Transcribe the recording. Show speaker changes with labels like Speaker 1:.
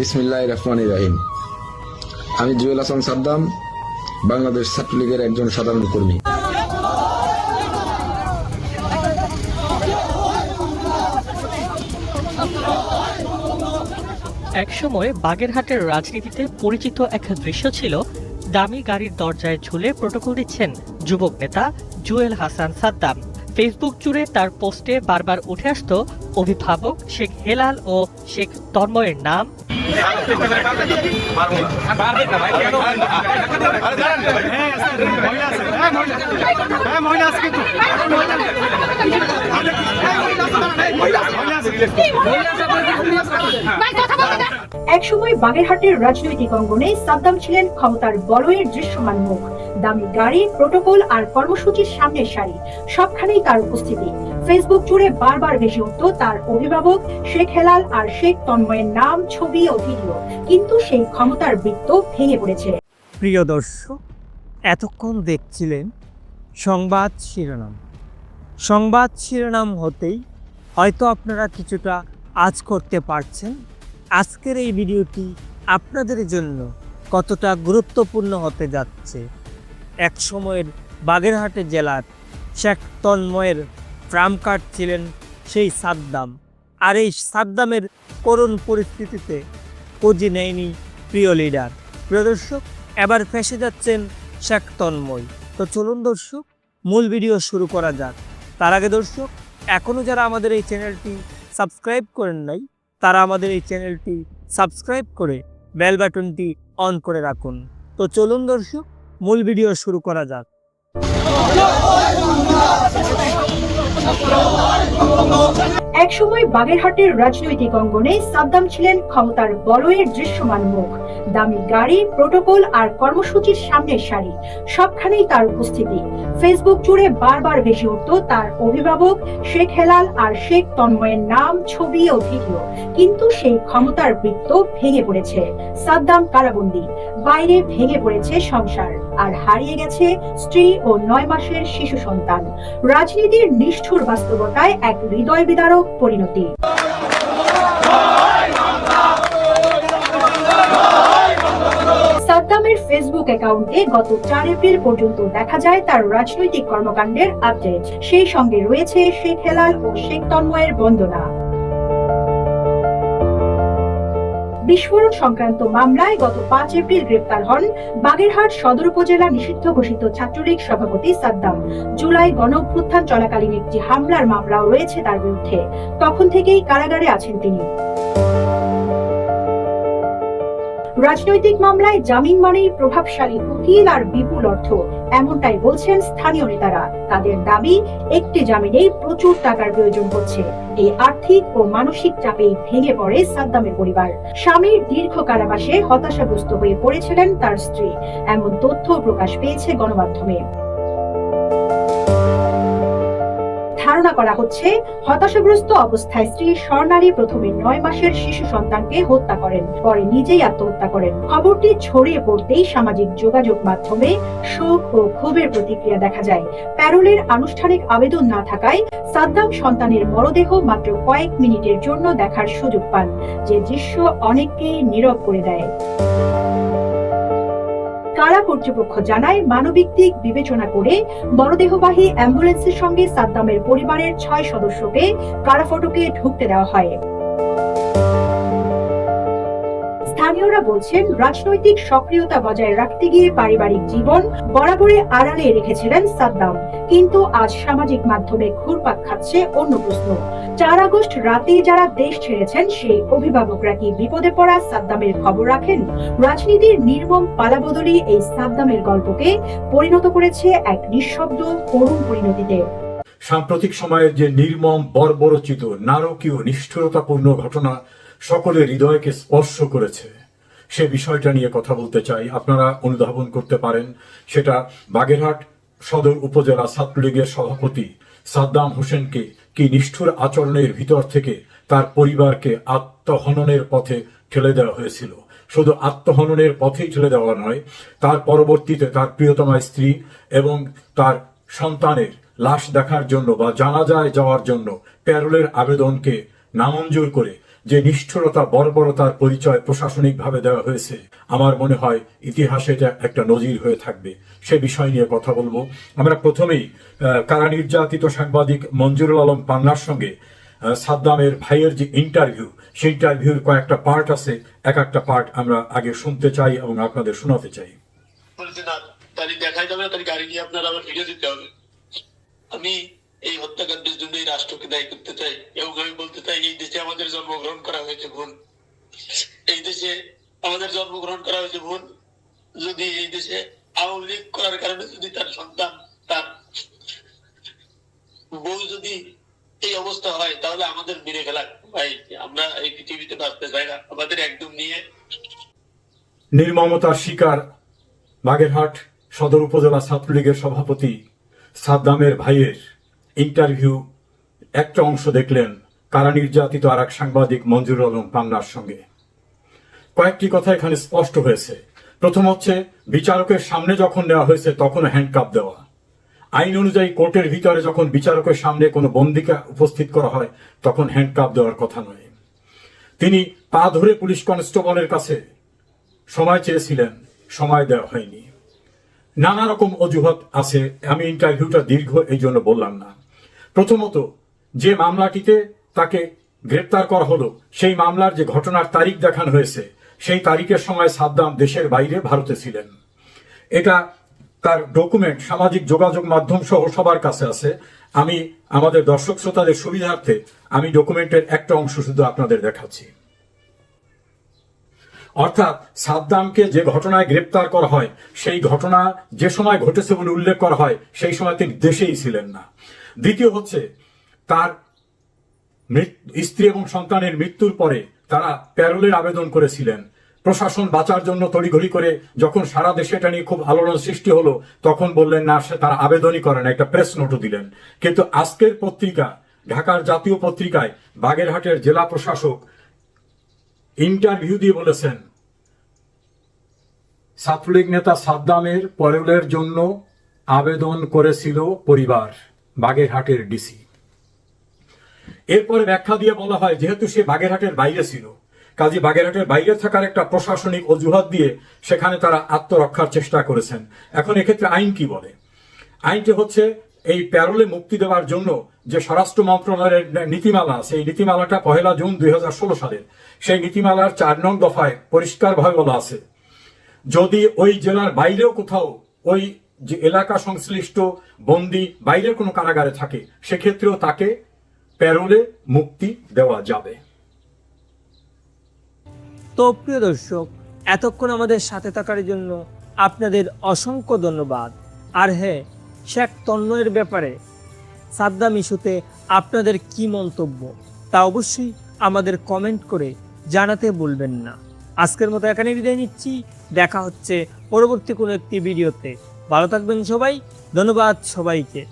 Speaker 1: বিসমিল্লাহ রহমান রাহিম। আমি জুয়েল হাসান সাদ্দাম, বাংলাদেশ ছাত্রলীগের একজন সাধারণ কর্মী।
Speaker 2: একসময় বাগেরহাটের রাজনীতিতে পরিচিত এক দৃশ্য ছিল, দামি গাড়ির দরজায় ঝুলে প্রোটোকল দিচ্ছেন যুবক নেতা জুয়েল হাসান সাদ্দাম। ফেসবুক জুড়ে তার পোস্টে বারবার উঠে আসত অভিভাবক শেখ হেলাল ও শেখ তন্ময়ের নাম।
Speaker 3: একসময় বাগেরহাটের রাজনৈতিক অঙ্গনে সাদ্দাম ছিলেন ক্ষমতার বলয়ের দৃশ্যমান মুখ। দামি গাড়ি প্রোটোকল আর কর্মসূচির সামনের সারি, সবখানেই তার উপস্থিতি। ফেসবুক জুড়ে বারবার ভেসে উঠত তার অভিভাবক, শেখ হেলাল আর শেখ তন্ময়ের নাম, ছবি ও ভিডিও। কিন্তু সেই ক্ষমতার বৃত্ত ভেঙে পড়েছে।
Speaker 4: প্রিয় দর্শক, এতক্ষণ দেখছিলেন সংবাদ শিরোনাম। সংবাদ শিরোনাম হতেই হয়তো আপনারা কিছুটা আজ করতে পারছেন। আজকের এই ভিডিওটি আপনাদের জন্য কতটা গুরুত্বপূর্ণ হতে যাচ্ছে এক সময়ের বাগেরহাটে জেলার শেখ তন্ময়ের ট্রাম কার্ড ছিলেন সেই সাদ্দাম। আর এই সাদ্দামের করুণ পরিস্থিতিতে খোঁজ নেয়নি প্রিয় লিডার প্রিয় দর্শক, এবার ফেসে যাচ্ছেন শেখ তন্ময়। তো চলুন দর্শক, মূল ভিডিও শুরু করা যাক। তার আগে দর্শক এখনও যারা আমাদের এই চ্যানেলটি সাবস্ক্রাইব করেন নাই, তারা আমাদের এই চ্যানেলটি সাবস্ক্রাইব করে বেল বাটনটি অন করে রাখুন। তো চলুন দর্শক মূল ভিডিও শুরু করা যাক।
Speaker 3: এক সময় বাগেরহাটের রাজনৈতিক অঙ্গনে সাদ্দাম ছিলেন ক্ষমতার বলয়ের দৃশ্যমান মুখ। দামি গাড়ি, প্রোটোকল আর কর্মসূচির সামনের সারি। সবখানেই তার উপস্থিতি। ফেসবুক জুড়ে বারবার ভেসে উঠত তার অভিভাবক শেখ হেলাল আর শেখ তন্ময়ের নাম, ছবি ও ভিডিও। কিন্তু সেই ক্ষমতার বৃত্ত ভেঙে পড়েছে। সাদ্দাম কারাবন্দী। বাইরে ভেঙে পড়েছে সংসার। আর হারিয়ে গেছে স্ত্রী ও নয় মাসের শিশু সন্তান। রাজনীতির নিষ্ঠুর বাস্তবতায় এক হৃদয় বিদারক পরিণতি। সাদ্দামের ফেসবুক অ্যাকাউন্টে গত চার এপ্রিল পর্যন্ত দেখা যায় তার রাজনৈতিক কর্মকাণ্ডের আপডেট সেই সঙ্গে রয়েছে শেখ হেলাল ও শেখ তন্ময়ের বন্দনা। বিস্ফোরণ সংক্রান্ত মামলায় গত পাঁচ এপ্রিল গ্রেপ্তার হন বাগেরহাট সদর উপজেলা নিষিদ্ধ ঘোষিত ছাত্রলীগ সভাপতি সাদ্দাম। জুলাই গণঅভ্যুত্থান চলাকালীন একটি হামলার মামলাও রয়েছে তার বিরুদ্ধে। তখন থেকেই কারাগারে আছেন তিনি। রাজনৈতিক মামলায় জামিন মানেই প্রভাবশালী উকিল আর বিপুল অর্থ, এমনটাই বলছেন স্থানীয় নেতারা। তাদের দাবি, একটি জামিনেই প্রচুর টাকার প্রয়োজন হচ্ছে। এই আর্থিক ও মানসিক চাপেই ভেঙে পড়ে সাদ্দামের পরিবার। স্বামীর দীর্ঘ কারাবাসে হতাশাগ্রস্ত হয়ে পড়েছিলেন তার স্ত্রী। এমন তথ্য প্রকাশ পেয়েছে গণমাধ্যমে। ধারণা করা হচ্ছে, হতাশাগ্রস্ত অবস্থায় স্ত্রী স্বর্ণালী প্রথমে নয় মাসের শিশু সন্তানকে হত্যা করেন, পরে নিজেই আত্মহত্যা করেন। খবরটি ছড়িয়ে পড়তেই সামাজিক যোগাযোগ মাধ্যমে শোক ও ক্ষোভের প্রতিক্রিয়া দেখা যায়। প্যারোলের আনুষ্ঠানিক আবেদন না থাকায় সাদ্দাম সন্তানের মরদেহ মাত্র কয়েক মিনিটের জন্য দেখার সুযোগ পান, যে দৃশ্য অনেককেই নীরব করে দেয়। কারা কর্তৃপক্ষ জানায়, মানবিক দিক বিবেচনা করে মরদেহবাহী অ্যাম্বুলেন্সের সঙ্গে সাদ্দামের পরিবারের ছয় সদস্যকে কারা ফটকে ঢুকতে দেওয়া হয়। স্থানীয়রা বলছেন, রাজনৈতিক সক্রিয়তা বজায় রাখতে গিয়ে পারিবারিক জীবন বরাবরই আড়ালে রেখেছিলেন সাদ্দাম। কিন্তু আজ সামাজিক মাধ্যমে ঘুরপাক খাচ্ছে অন্য প্রশ্ন। চার আগস্ট রাতে যারা দেশ ছেড়েছেন, সেই অভিভাবকরা কি বিপদে পড়া সাদ্দামের খবর রাখেন? রাজনীতির নির্মম পালাবদলি এই সাদ্দামের গল্পকে পরিণত করেছে এক নিঃশব্দ করুণ পরিণতিতে।
Speaker 5: সাম্প্রতিক সময়ের যে নির্মম, বর্বরচিত, নারকীয়, নিষ্ঠুরতাপূর্ণ ঘটনা সকলের হৃদয়কে স্পর্শ করেছে। সে বিষয়টা নিয়ে কথা বলতে চাই। আপনারা অনুধাবন করতে পারেন, সেটা বাগেরহাট সদর উপজেলা ছাত্রলীগের সভাপতি সাদ্দাম হোসেনকে কি নিষ্ঠুর আচরণের ভিতর থেকে তার পরিবারকে আত্মহননের পথে ঠেলে দেওয়া হয়েছিল। শুধু আত্মহননের পথেই ঠেলে দেওয়া নয়, তার পরবর্তীতে তার প্রিয়তমা স্ত্রী এবং তার সন্তানের লাশ দেখার জন্য বা জানাজায় যাওয়ার জন্য প্যারোলের আবেদনকে নামঞ্জুর করে যে নিষ্ঠুরতা, বর্বরতার পরিচয় প্রশাসনিকভাবে দেওয়া হয়েছে, আমার মনে হয় ইতিহাসে এটা একটা নজির হয়ে থাকবে। সে বিষয় নিয়ে কথা বলব। আমরা প্রথমেই কারা নির্যাতিত সাংবাদিক মঞ্জুরুল আলম পান্নার সঙ্গে সাদ্দামের ভাইয়ের যে ইন্টারভিউ সেই ইন্টারভিউর কয়েকটা পার্ট আছে। এক একটা পার্ট আমরা আগে শুনতে চাই এবং আপনাদের শোনাতে চাই।
Speaker 6: তারই দেখাই যাবে তার গাড়ি নিয়ে আপনার আবার ভিডিও দিতে হবে। আমি এই হত্যাকাণ্ডের জন্য এই রাষ্ট্রকে দায়ী করতে চাই এবং আমি বলতে চাই, এই দেশে আমাদের জন্মগ্রহণ করা হয়েছে ভুল। এই দেশে আমাদের জন্মগ্রহণ করা হয়েছে ভুল। যদি এই দেশে আওয়ামী লীগ করার কারণে যদি তার সন্তান, তার বউ যদি এই অবস্থা হয়, তাহলে আমাদের মেরে ফেলা ভাই, আমরা এই পৃথিবীতে বাঁচতে চাই না। আমাদের একদম নিয়ে
Speaker 5: নির্মমতার শিকার বাগেরহাট সদর উপজেলা ছাত্রলীগের সভাপতি সাদ্দামের ভাইয়ের ইন্টারভিউ, একটা অংশ দেখলেন কারা নির্যাতিত আর এক সাংবাদিক মঞ্জুর আলম পান্নার সঙ্গে। কয়েকটি কথা এখানে স্পষ্ট হয়েছে। প্রথম হচ্ছে, বিচারকের সামনে যখন নেওয়া হয়েছে তখন হ্যান্ডকাপ দেওয়া। আইন অনুযায়ী কোর্টের ভিতরে যখন বিচারকের সামনে কোনো বন্দিকা উপস্থিত করা হয়, তখন হ্যান্ডকাপ দেওয়ার কথা নয়। তিনি পা ধরে পুলিশ কনস্টেবলের কাছে সময় চেয়েছিলেন, সময় দেওয়া হয়নি। নানা রকম অজুহাত আছে, আমি ইন্টারভিউটা দীর্ঘ এই জন্য বললাম না। প্রথমত, যে মামলাটিতে তাকে গ্রেপ্তার করা হলো, সেই মামলার যে ঘটনার তারিখ দেখানো হয়েছে, সেই তারিখের সময় সাদ্দাম দেশের বাইরে ভারতে ছিলেন। এটা তার ডকুমেন্ট সামাজিক যোগাযোগ মাধ্যম সহ সবার কাছে আছে। আমি আমাদের দর্শক শ্রোতাদের সুবিধার্থে আমি ডকুমেন্টের একটা অংশ শুধু আপনাদের দেখাচ্ছি। অর্থাৎ সাদ্দামকে যে ঘটনায় গ্রেপ্তার করা হয়, সেই ঘটনা যে সময় ঘটেছে বলে উল্লেখ করা হয়, সেই সময় তিনি দেশেই ছিলেন না। দ্বিতীয় হচ্ছে, তার স্ত্রী এবং সন্তানের মৃত্যুর পরে তারা প্যারোলের আবেদন করেছিলেন। প্রশাসন বাঁচার জন্য তড়িঘড়ি করে যখন সারা দেশে এটা নিয়ে খুব আলোড়ন সৃষ্টি হলো, তখন বললেন, না, সে তারা আবেদনই করে না। একটা প্রেস নোটও দিলেন। কিন্তু আজকের পত্রিকা, ঢাকার জাতীয় পত্রিকায় বাগেরহাটের জেলা প্রশাসক ইন্টারভিউ দিয়ে বলেছেন, ছাত্রলীগ নেতা সাদ্দামের পরেলের জন্য আবেদন করেছিল পরিবার, বাগেরহাটের ডিসি। এরপরে ব্যাখ্যা দিয়ে বলা হয়, যেহেতু সে বাগেরহাটের বাইরে ছিল, কাজী বাগেরহাটের বাইরে থাকার একটা প্রশাসনিক অজুহাত দিয়ে সেখানে তারা আত্মরক্ষার চেষ্টা করেছেন। এখন এক্ষেত্রে আইন কি বলে? আইনটি হচ্ছে, এই প্যারোলে মুক্তি দেওয়ার জন্য যে স্বরাষ্ট্র মন্ত্রণালয়ের নীতিমালা, সেই নীতিমালাটা পহেলা জুন দুই ষোলো সালের। সেই নীতিমালার চার নং দফায় পরিষ্কারভাবে বলা আছে, যদি ওই জেলার বাইরেও কোথাও ওই যে এলাকা সংশ্লিষ্ট বন্দি বাইরের কোনো কারাগারে থাকে, সেক্ষেত্রেও তাকে প্যারোলে মুক্তি দেওয়া যাবে।
Speaker 4: তো প্রিয় দর্শক, এতক্ষণ আমাদের সাথে থাকার জন্য আপনাদের অসংখ্য ধন্যবাদ। আর হ্যাঁ শেখ তন্ময়ের ব্যাপারে সাদ্দাম ইস্যুতে আপনাদের কি মন্তব্য তা অবশ্যই আমাদের কমেন্ট করে জানাতে বলবেন না। আজকের মতো এখানে বিদায় নিচ্ছি। দেখা হচ্ছে পরবর্তী কোনো একটি ভিডিওতে। ভালো থাকবেন সবাই। ধন্যবাদ সবাইকে।